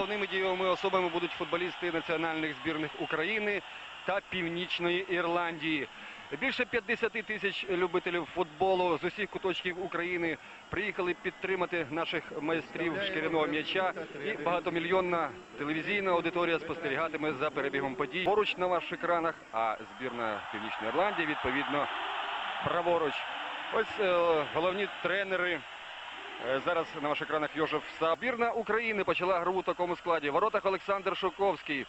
Головними дієвими особами будуть футболісти національних збірних України та Північної Ірландії. Більше 50 тисяч любителів футболу з усіх куточків України приїхали підтримати наших майстрів шкіряного м'яча. І багатомільйонна телевізійна аудиторія спостерігатиме за перебігом подій. Поруч на ваших екранах, а збірна Північної Ірландії відповідно праворуч. Ось е, головні тренери Зараз на ваших екранах Йожеф Саб. Збірна України почала гру у такому складі. Воротах Олександр Шовковський.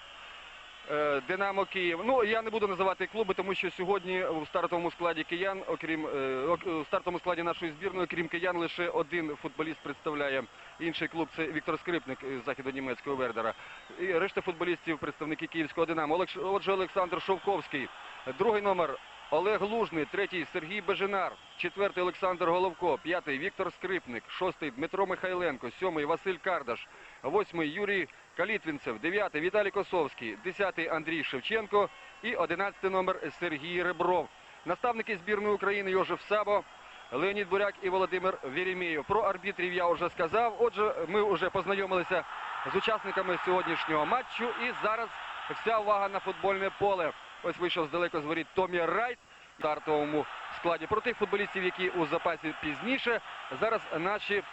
е, Динамо Київ. Ну я не буду називати клуби, тому що сьогодні у стартовому складі киян, окрім е, у стартовому складі нашої збірної, окрім киян, лише один футболіст представляє інший клуб. Це Віктор Скрипник з західнонімецького Вердера. І решта футболістів представники київського Динамо. Отже, Олександр Шовковський. Другий номер Олег Лужний, третій Сергій Бежинар, четвертий Олександр Головко, п'ятий Віктор Скрипник, шостий Дмитро Михайленко, сьомий Василь Кардаш, восьмий Юрій Калітвінцев, дев'ятий Віталій Косовський, десятий Андрій Шевченко і одинадцятий номер Сергій Ребров. Наставники збірної України Йожеф Сабо, Леонід Буряк і Володимир Вєремєєв. Про арбітрів я вже сказав. Отже, ми вже познайомилися з учасниками сьогоднішнього матчу. І зараз вся увага на футбольне поле. Ось вийшов здалеко з воріт Томі Райт в стартовому складі. Про тих футболістів, які у запасі пізніше. Зараз наші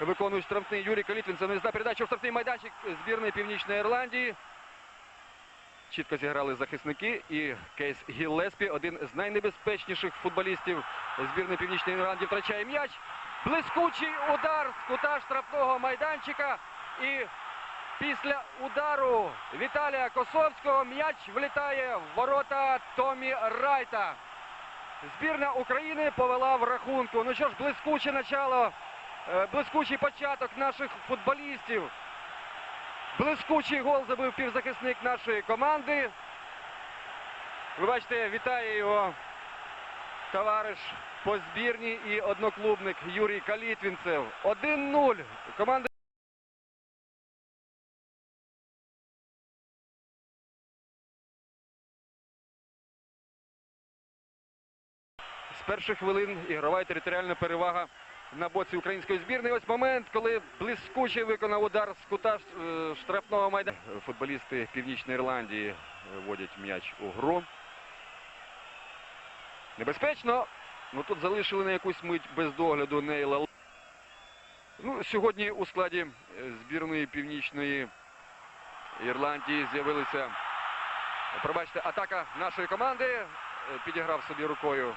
виконують штрафний Юрій Калітвінцев. Не передачу в штрафний майданчик збірної Північної Ірландії. Чітко зіграли захисники і Кейс Гіллеспі, один з найнебезпечніших футболістів збірної Північної Ірландії, втрачає м'яч. Блискучий удар з кута штрафного майданчика. І після удару Віталія Косовського м'яч влітає в ворота Томі Райта. Збірна України повела в рахунку. Ну що ж, блискуче начало, е, блискучий початок наших футболістів. Блискучий гол забив півзахисник нашої команди. Ви бачите, вітає його товариш по збірні і одноклубник Юрій Калітвінцев. 1-0. Команда перших хвилин ігрова і територіальна перевага на боці української збірної. Ось момент, коли блискуче виконав удар з кута е, штрафного майдану. Футболісти Північної Ірландії вводять м'яч у гру. Небезпечно. Ну тут залишили на якусь мить без догляду Нейла. Ну, сьогодні у складі е, збірної Північної Ірландії з'явилися. Пробачте, атака нашої команди. Е, Підіграв собі рукою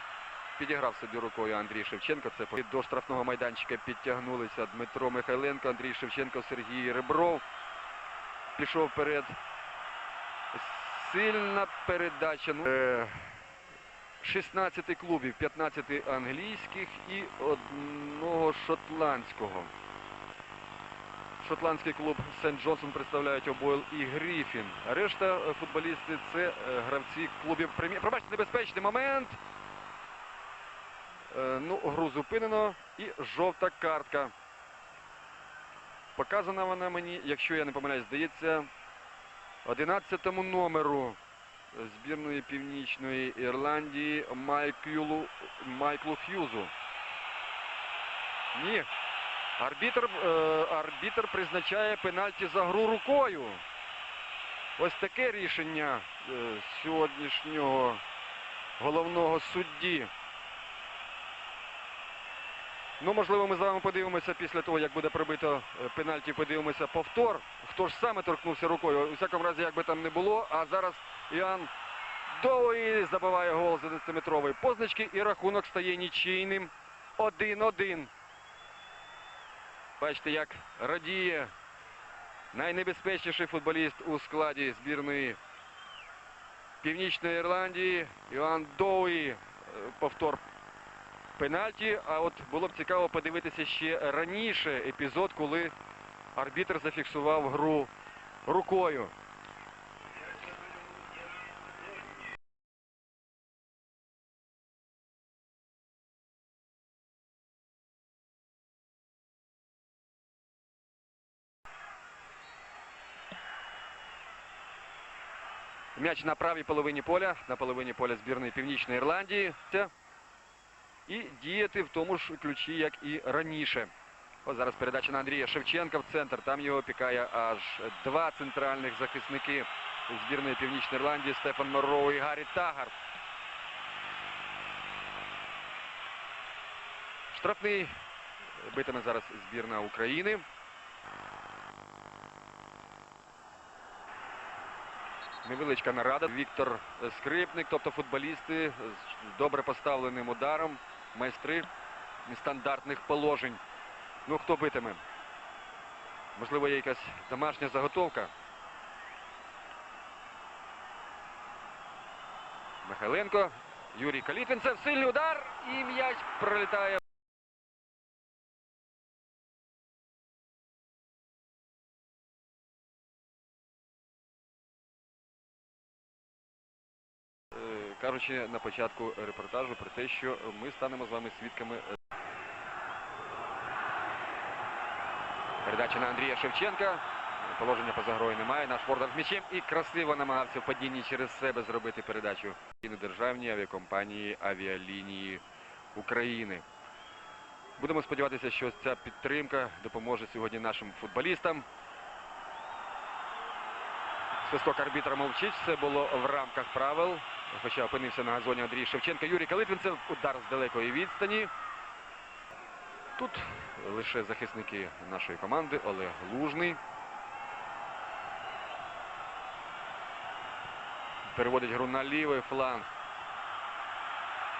Підіграв собі рукою Андрій Шевченко. Це до штрафного майданчика підтягнулися Дмитро Михайленко, Андрій Шевченко, Сергій Ребров. Пішов вперед. Сильна передача. Ну, е, 16 клубів, 15 англійських і одного шотландського. Шотландський клуб Сент Джонсон представляють Обойл і Гріфін. Решта е, футболісти це е, гравці клубів прем'єр. Пробачте, небезпечний момент. Е, Ну, гру зупинено і жовта картка. Показана вона мені, якщо я не помиляюсь, здається, 11-му номеру збірної Північної Ірландії Майклу, Майклу Ф'юзу. Ні. Арбітр, е, арбітр призначає пенальті за гру рукою. Ось таке рішення е, сьогоднішнього головного судді. Ну, можливо, ми з вами подивимося після того, як буде прибито е, пенальті, подивимося повтор. Хто ж саме торкнувся рукою? У всякому разі, як би там не було. А зараз Іоанн Довгий забиває гол з 11-метрової позначки і рахунок стає нічийним 1-1. Бачите, як радіє найнебезпечніший футболіст у складі збірної Північної Ірландії Іоанн Доуї. Е, Повтор пенальті. А от було б цікаво подивитися ще раніше епізод, коли арбітр зафіксував гру рукою. М'яч на правій половині поля, на половині поля збірної Північної Ірландії. І діяти в тому ж ключі, як і раніше. Ось зараз передача на Андрія Шевченка в центр. Там його опікає аж два центральних захисники збірної Північної Ірландії Стефан Морроу і Гаррі Тагард. Штрафний битиме зараз збірна України. Невеличка нарада. Віктор Скрипник, тобто футболісти з добре поставленим ударом, майстри нестандартних положень. Ну, хто битиме? Можливо, є якась домашня заготовка. Михайленко, Юрій Калітвінцев, сильний удар і м'яч пролітає. Кажучи на початку репортажу про те, що ми станемо з вами свідками е, Передача на Андрія Шевченка. Положення поза грою немає. Наш Фордер з м'ячем і красиво намагався в падінні через себе зробити передачу і на державній авіакомпанії авіалінії України. Будемо сподіватися, що ця підтримка допоможе сьогодні нашим футболістам. Свисток арбітра мовчить. Все було в рамках правил. Хоча опинився на газоні Андрій Шевченка. Юрій Калитвинцев. Удар з далекої відстані. Тут лише захисники нашої команди Олег Лужний. Переводить гру на лівий фланг.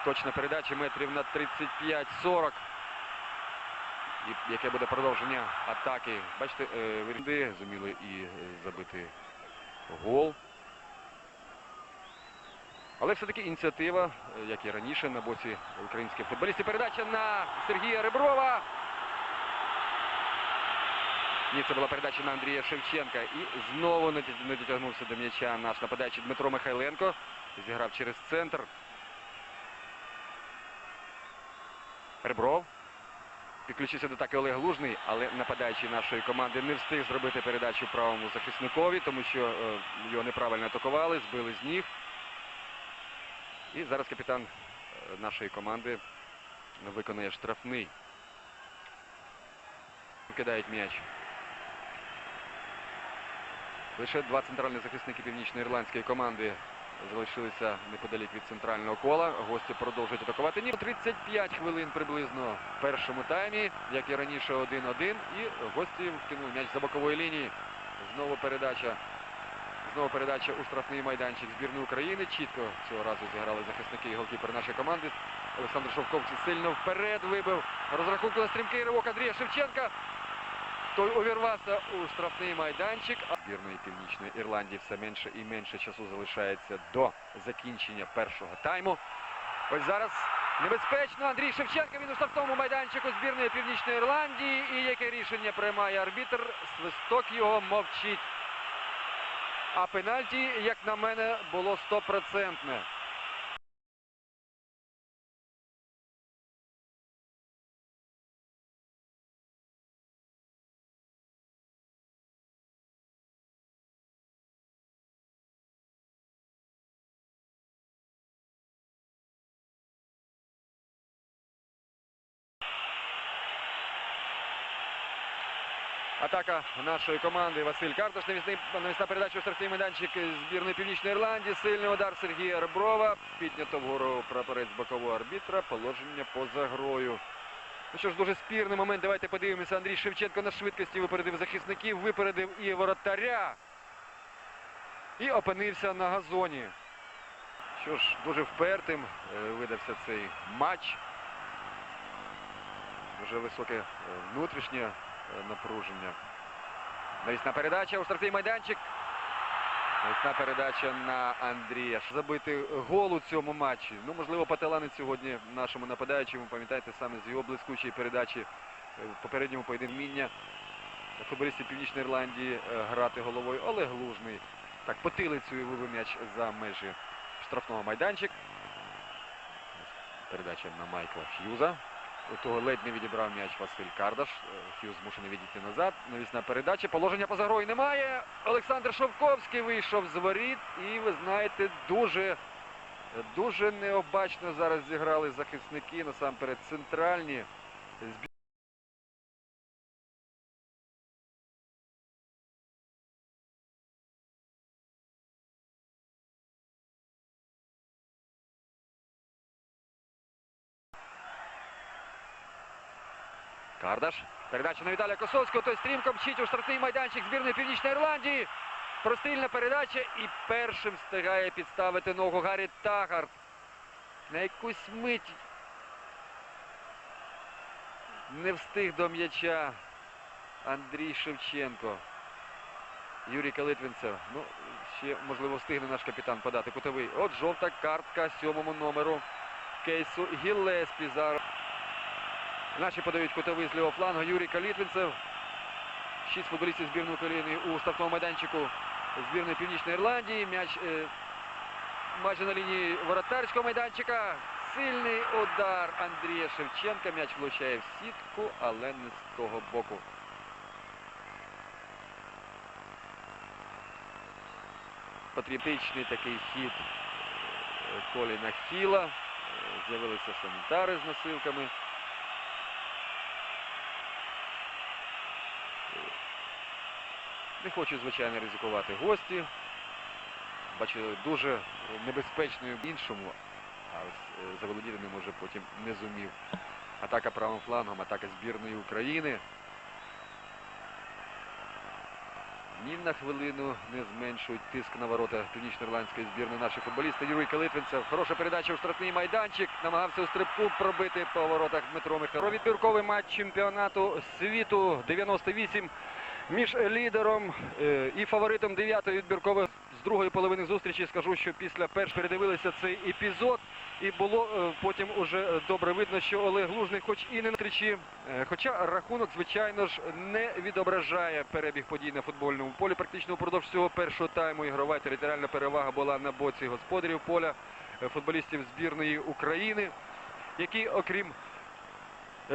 Точна передача метрів на 35-40. І яке буде продовження атаки. Бачите, е, вирінди зуміли і е, забити гол. Але все-таки ініціатива, е, як і раніше, на боці українських футболістів. Передача на Сергія Реброва. Ні, це була передача на Андрія Шевченка. І знову не дотягнувся до м'яча наш нападаючий Дмитро Михайленко. Зіграв через центр. Ребров. Підключився до атаки Олег Лужний, але нападаючий нашої команди не встиг зробити передачу правому захисникові, тому що е, його неправильно атакували, збили з ніг. І зараз капітан е, нашої команди виконує штрафний. Кидають м'яч. Лише два центральні захисники північно-ірландської команди залишилися неподалік від центрального кола. Гості продовжують атакувати. Ні, 35 хвилин приблизно в першому таймі, як і раніше 1-1. І гості вкинули м'яч за бокової лінії. Знову передача. Знову передача у штрафний майданчик збірної України. Чітко цього разу зіграли захисники і голкіпер нашої команди. Олександр Шовковці сильно вперед вибив. Розрахунку на стрімкий ривок Андрія Шевченка. Той увірвався у штрафний майданчик. Збірної Північної Ірландії все менше і менше часу залишається до закінчення першого тайму. Ось зараз небезпечно. Андрій Шевченко він у штрафному майданчику збірної Північної Ірландії. І яке рішення приймає арбітр? Свисток його мовчить. А пенальті, як на мене, було стопроцентне. Атака нашої команди. Василь Карташ. Навісний, навісна передача у штрафний майданчик збірної Північної Ірландії. Сильний удар Сергія Реброва. Піднято вгору прапорець бокового арбітра. Положення поза грою. Ну що ж, дуже спірний момент. Давайте подивимося. Андрій Шевченко на швидкості випередив захисників, випередив і воротаря. І опинився на газоні. Що ж, дуже впертим е, видався цей матч. Дуже високе е, внутрішнє напруження. Навісна передача у штрафний майданчик. Навісна передача на Андрія. Забити гол у цьому матчі. Ну, можливо, поталанить сьогодні нашому нападаючому. Пам'ятаєте, саме з його блискучої передачі е, в попередньому поєдинку футболістів Північної Ірландії е, грати головою. Олег Лужний. Так, потилицею вивів м'яч за межі штрафного майданчик. Передача на Майкла Х'юза. У того ледь не відібрав м'яч Василь Кардаш. Е, Х'юз змушений відійти назад. Навісна передача. Положення поза грою немає. Олександр Шовковський вийшов з воріт. І ви знаєте, дуже, дуже необачно зараз зіграли захисники, насамперед центральні. Кардаш. Передача на Віталія Косовського. Той стрімко мчить у штрафний майданчик збірної Північної Ірландії. Простильна передача і першим встигає підставити ногу Гаррі Тагард. На якусь мить не встиг до м'яча Андрій Шевченко. Юрій Калитвинцев. Ну, ще, можливо, встигне наш капітан подати кутовий. От жовта картка сьомому номеру кейсу Гіллеспі зараз. Наші подають кутовий з лівого флангу. Юрій Калітвинцев. Шість футболістів збірної України у штрафному майданчику збірної Північної Ірландії. М'яч е, майже на лінії воротарського майданчика. Сильний удар Андрія Шевченка. М'яч влучає в сітку, але не з того боку. Патріотичний такий хід е, Коліна Хіла. Е, З'явилися санітари з носилками. Не хочу, звичайно, ризикувати гості. Бачу, дуже небезпечною іншому, а е, заволодіти ним уже потім не зумів. Атака правим флангом, атака збірної України. Ні на хвилину не зменшують тиск на ворота північно-ірландської збірної наші футболісти. Юрій Калитвинцев. Хороша передача у штрафний майданчик. Намагався у стрибку пробити по воротах Дмитро Михайло. Про відбірковий матч чемпіонату світу 98 між лідером е, і фаворитом 9-ї відбіркової з другої половини зустрічі. Скажу, що після перш передивилися цей епізод. І було е, потім уже добре видно, що Олег Лужний, хоч і не на тричі, е, хоча рахунок, звичайно ж, не відображає перебіг подій на футбольному полі. Практично впродовж цього першого тайму ігрова територіальна перевага була на боці господарів поля футболістів збірної України, які, окрім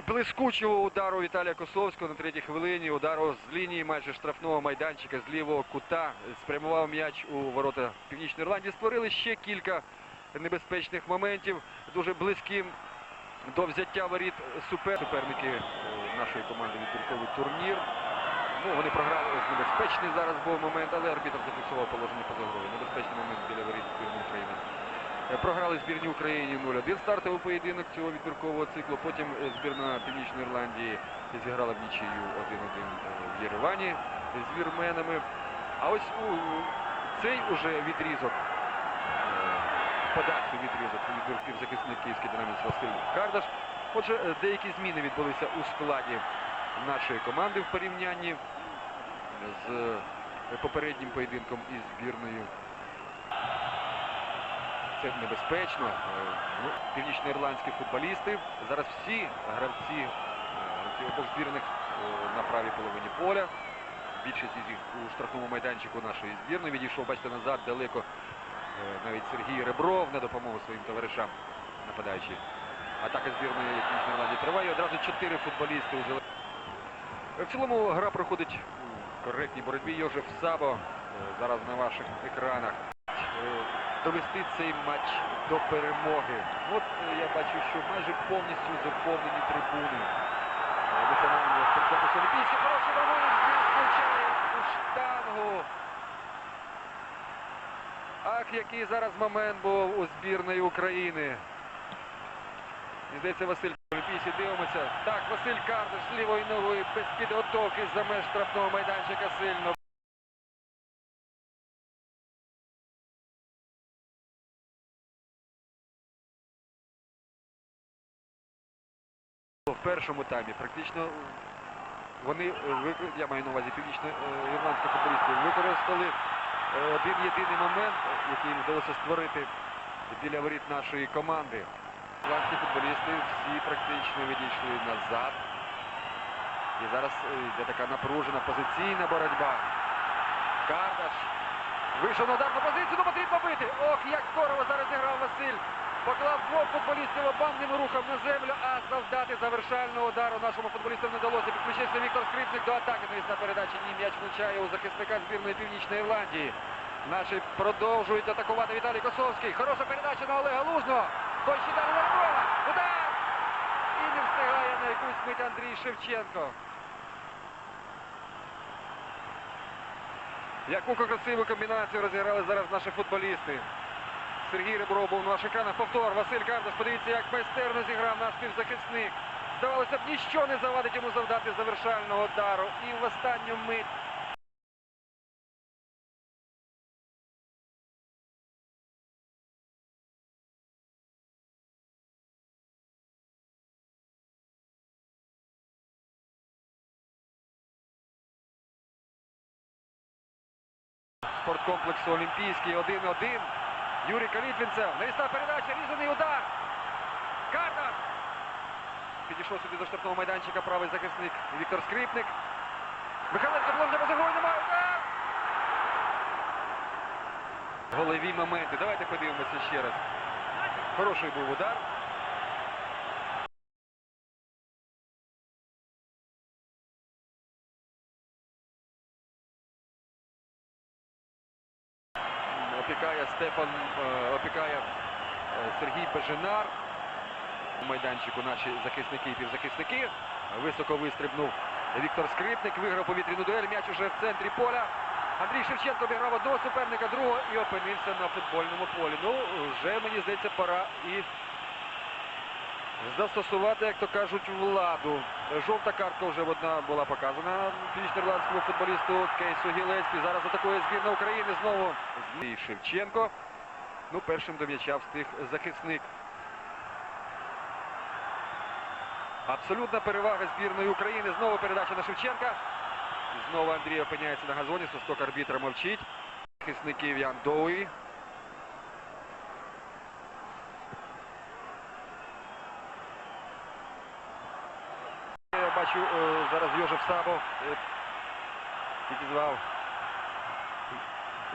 блискучого удару Віталія Косовського на третій хвилині, удару з лінії майже штрафного майданчика з лівого кута, спрямував м'яч у ворота Північної Ірландії, створили ще кілька небезпечних моментів, дуже близьким до взяття воріт супер... суперники е, нашої команди відбірковий турнір. Ну, вони програли небезпечний зараз був момент, але арбітр зафіксував положення поза. Небезпечний момент біля воріт України. Е, Програли збірні Україні 0-1 стартовий поєдинок цього відбіркового циклу. Потім е, збірна Північної Ірландії зіграла в нічию 1-1 в Єревані з вірменами. А ось у цей уже відрізок е, подальший відрізок відбір півзахисник київський динаміць Василь Кардаш. Отже, е, деякі зміни відбулися у складі нашої команди в порівнянні з е, попереднім поєдинком із збірною. Це небезпечно. Е, Ну, північноірландські футболісти. Зараз всі гравці, е, гравці обох збірних е, на правій половині поля. Більшість із їх у штрафному майданчику нашої збірної. Відійшов, бачите, назад далеко навіть Сергій Ребров на допомогу своїм товаришам нападаючи. Атака збірної Північної Ірландії триває. Одразу чотири футболісти у В цілому гра проходить у коректній боротьбі. Йожев Сабо зараз на ваших екранах. Довести цей матч до перемоги. От е, я бачу, що майже повністю заповнені трибуни. Національного спорту Олімпійський. Хороший момент включає у штангу. Ах, який зараз момент був у збірної України. Мені здається, Василь Олімпійці дивимося. Так, Василь Кардаш лівої ногою без підготовки за меж штрафного майданчика сильно. В першому таймі практично вони, е, я маю на увазі північно-ірландські футболісти, використали е, один єдиний момент, який їм вдалося створити біля воріт нашої команди. Ірландські футболісти всі практично відійшли назад. І зараз е, йде така напружена позиційна боротьба. Кардаш вийшов на ударну позицію, ну потрібно бити. Ох, як здорово зараз зіграв Василь. Поклав двох футболістів обманним рухом на землю, а завдати завершального удару нашому футболісту не вдалося. Підключився Віктор Скрипник до атаки. Навісна передача. Ні, м'яч влучає у захисника збірної Північної Ірландії. Наші продовжують атакувати Віталій Косовський. Хороша передача на Олега Лужного. Той ще далі. Удар! І не встигає на якусь мить Андрій Шевченко. Яку красиву комбінацію розіграли зараз наші футболісти. Сергій Ребров був на ваших екранах. Повтор. Василь Кардаш. Подивіться, як майстерно зіграв наш півзахисник. здавалося б, ніщо не завадить йому завдати завершального удару. І в останню мить спорткомплексу Олімпійський 1-1. Юрій Калітвінцев. Навісна передача, різаний удар. Карта. Підійшов сюди до штрафного майданчика правий захисник Віктор Скрипник. Михайленко блокне позагою немає удар. Голові моменти. Давайте подивимося ще раз. Хороший був удар. Опікає Стефан, е, опікає е, Беженар. У майданчику наші захисники і півзахисники. Високо вистрибнув Віктор Скрипник, виграв повітряну дуель. М'яч уже в центрі поля. Андрій Шевченко обіграв одного суперника, другого і опинився на футбольному полі. Ну, вже, мені здається, пора і застосувати, як то кажуть, владу. Жовта картка вже одна була показана північно-ірландському футболісту Кейсу Гілецький. Зараз атакує збірна України знову Змій Шевченко. Ну, першим до м'яча встиг захисник. Абсолютна перевага збірної України. Знову передача на Шевченка. Знову Андрій опиняється на газоні. Свисток арбітра мовчить. Захисників Ян Доуї. Я бачу е, зараз Йожев Сабов е, підізвав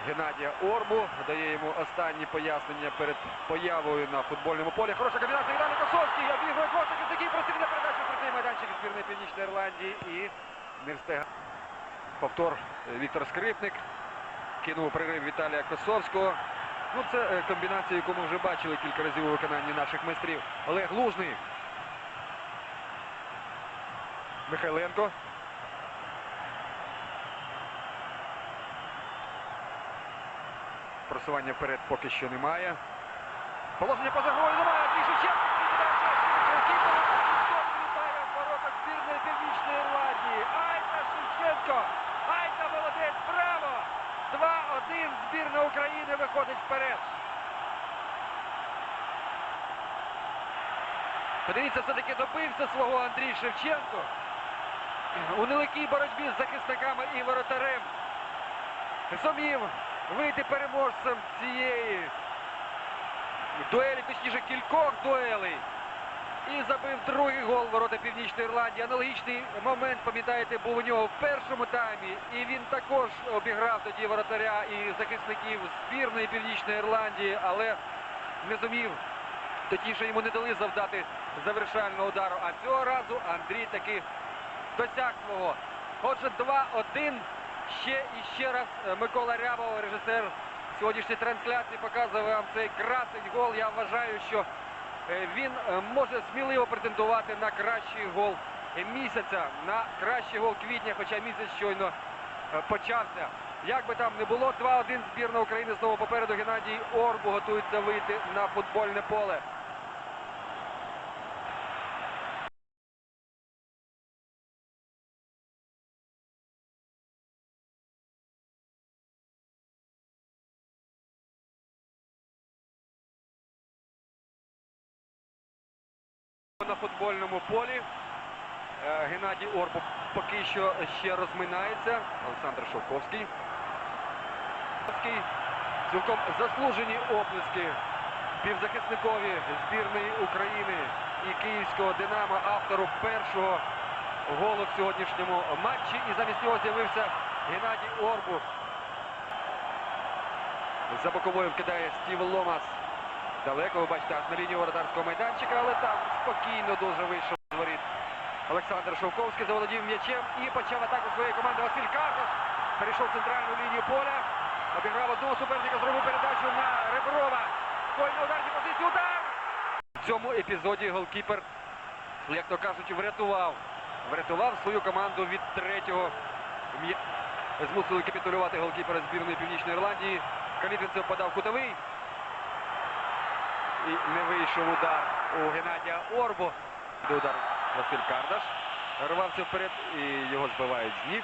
Геннадія Орбу, дає йому останні пояснення перед появою на футбольному полі. Хороша комбінація Віталій Косовський, обігрує Костик, такий прострільна передача крутий майданчик збірної Північної Ірландії і не встигає. Повтор е, Віктор Скрипник. Кинув пририв Віталія Косовського. Ну, це е, комбінація, яку ми вже бачили кілька разів у виконанні наших майстрів. Олег Лужний. Михайленко. Просування вперед поки що немає. Положення поза грою немає. Шевченко. Айта Шевченко. Айта молодець. Браво! 2-1. Збірна України виходить вперед. Подивіться, все-таки добився свого Андрій Шевченко. У нелегкій боротьбі з захисниками і воротарем. Зумів вийти переможцем цієї дуелі, точніше кількох дуелей. І забив другий гол ворота Північної Ірландії. Аналогічний момент, пам'ятаєте, був у нього в першому таймі. І він також обіграв тоді воротаря і захисників збірної Північної Ірландії, але не зумів. Точніше йому не дали завдати завершального удару. А цього разу Андрій таки досяг свого. Отже, 2-1. Ще і ще раз е, Микола Рябов, режисер сьогоднішньої трансляції, показує вам цей красень гол. Я вважаю, що е, він е, може сміливо претендувати на кращий гол місяця, на кращий гол квітня, хоча місяць щойно почався. Як би там не було, 2-1 збірна України знову попереду Геннадій Орбу готується вийти на футбольне поле. На футбольному полі. Е, Геннадій Орбу поки що ще розминається. Олександр Шовковський. Цілком заслужені оплески півзахисникові збірної України і київського Динамо, автору першого голу в сьогоднішньому матчі. І замість нього з'явився Геннадій Орбу. За боковою вкидає Стів Ломас. Далеко ви бачите на лінію воротарського майданчика, але там спокійно дуже вийшов з. Олександр Шовковський заволодів м'ячем і почав атаку своєї команди Василь Карташ. Перейшов центральну лінію поля. Обіграв одного суперника, зробив передачу на Реброва. На ударній позиції. Удар! В цьому епізоді голкіпер, як то кажуть, врятував. Врятував свою команду від третього м'я. Змусили капітулювати голкіпера збірної Північної Ірландії. Калітвінцев подав кутовий. І не вийшов удар у Геннадія Орбу. Удар Василь Кардаш рвався вперед і його збивають з ніг.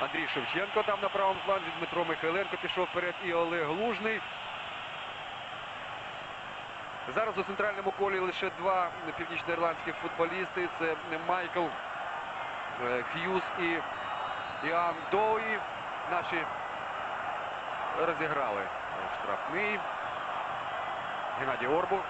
Андрій Шевченко там на правому фланзі, Дмитро Михайленко пішов вперед і Олег Лужний. Зараз у центральному колі лише два північноірландських футболісти. Це Майкл е, Х'юз і Іоанн Доуї. Наші розіграли штрафний. Геннадій Орбу.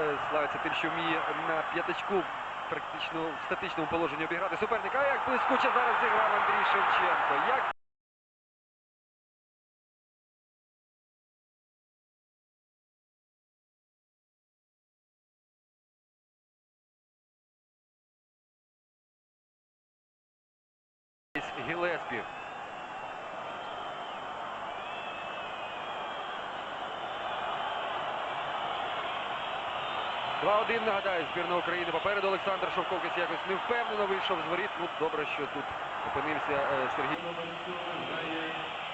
Е, славиться тим, що вміє на п'ятачку практично в статичному положенні обіграти суперника. А як блискуче зараз зіграв Андрій Шевченко. Як Гілеспі. Два-один, нагадаю, збірна України. Попереду Олександр Шовковкis якось невпевнено вийшов з воріт. Ну, добре, що тут опинився е, Сергій.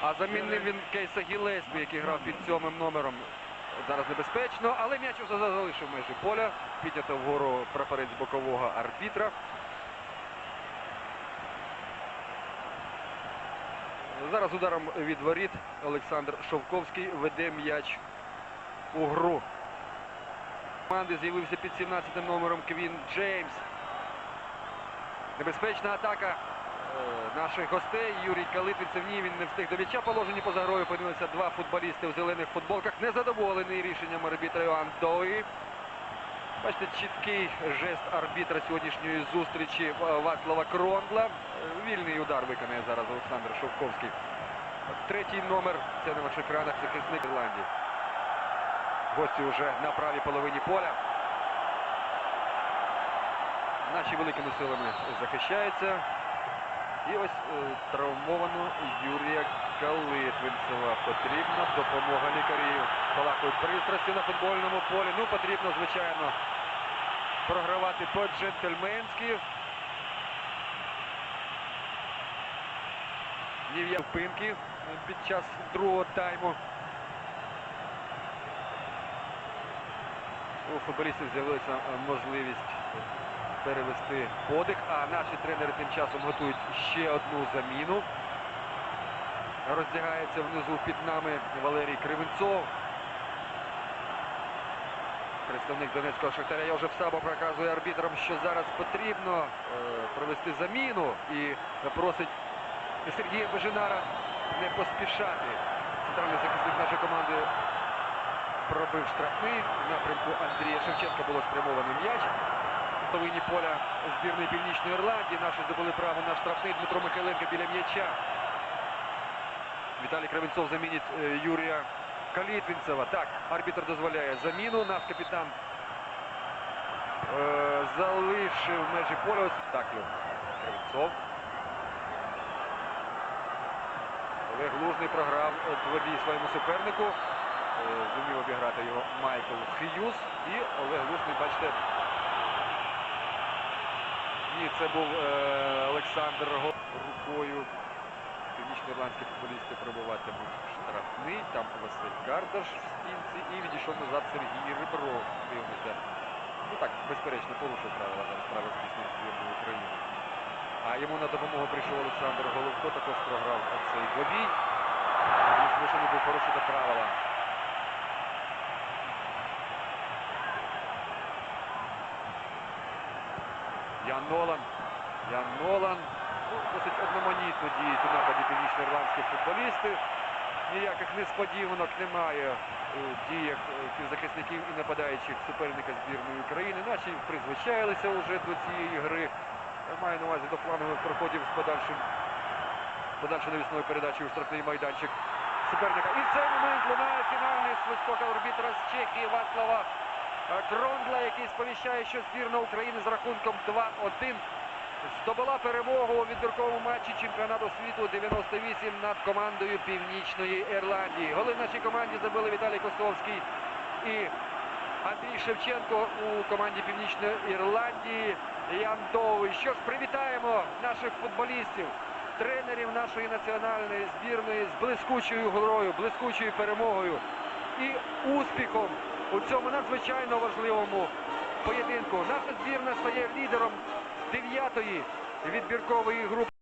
А замінив він Кейса Гілеспі, який грав під сьомим номером. Зараз небезпечно, але м'яч уже залишив межі поля. Піднято вгору прапорець бокового арбітра. Зараз ударом від воріт Олександр Шовковський веде м'яч у гру. Команди з'явився під 17 номером Квін Джеймс. Небезпечна атака е, наших гостей. Юрій Калитвінцев ні, він не встиг до м'яча. Положені поза грою опинилися два футболісти в зелених футболках. Незадоволений рішенням арбітра Йоанн Дої. Бачите, чіткий жест арбітра сьогоднішньої зустрічі е, Вацлава Крондла. Е, Вільний удар виконає зараз Олександр Шовковський. Третій номер. Це на ваших екранах захисник Ірландії. Гості вже на правій половині поля. Наші великими силами захищаються. І ось е, травмовано Юрія Калитвинцева. Потрібна допомога лікарів. Балакують пристрасті на футбольному полі. Ну, потрібно, звичайно, програвати по-джентльменськи. Ні в які впинки під час другого тайму. У футболістів з'явилася е, можливість перевести подих, а наші тренери тим часом готують ще одну заміну. Роздягається внизу під нами Валерій Кривенцов. Представник Донецького Шахтаря вже в Сабо проказує арбітрам, що зараз потрібно е, провести заміну і просить Сергія Бежинара не поспішати. Центральний захисник нашої команди пробив штрафний. В напрямку Андрія Шевченка було спрямовано м'яч. Половині поля збірної Північної Ірландії. Наші здобули право на штрафний Дмитро Михайленко біля м'яча. Віталій Кравенцов замінить е, Юрія Калітвінцева. Так, арбітр дозволяє заміну. Наш капітан е, залишив межі поля. Так. Кравенцов. Олег Лужний програв е, двобій своєму супернику. Зумів обіграти його Майкл Х'юз. І Олег Лужний, бачите, ні, це був е, Олександр Го- рукою. Північноірландські футболісти пробуватимуть штрафний. Там Василь Кардаш в стінці і відійшов назад Сергій Ребров. Дивимося. Ну так, безперечно, порушив правила зараз право звісно збірної України. А йому на допомогу прийшов Олександр Головко, також програв цей двобій. Він змушений був порушити правила. Ян Нолан. Ян Нолан. Ну, досить одноманітно діють у нападі північноірландські футболісти. Ніяких несподіванок немає у діях півзахисників і нападаючих суперника збірної України. Наші призвичаїлися вже до цієї гри. Маю на увазі до флангових проходів з подальшим подальшою навісною передачею у штрафний майданчик суперника. І в цей момент лунає фінальний свисток арбітра з Чехії Вацлава е, Крондла, який сповіщає, що збірна України з рахунком 2-1 здобула перемогу у відбірковому матчі чемпіонату світу 98 над командою Північної Ірландії. Голи в нашій команді забили Віталій Костовський і Андрій Шевченко у команді Північної Ірландії. Ян Довий. Що ж, привітаємо наших футболістів, тренерів нашої національної збірної з блискучою грою, блискучою перемогою і успіхом у цьому надзвичайно важливому поєдинку. Наша збірна стає лідером дев'ятої відбіркової групи.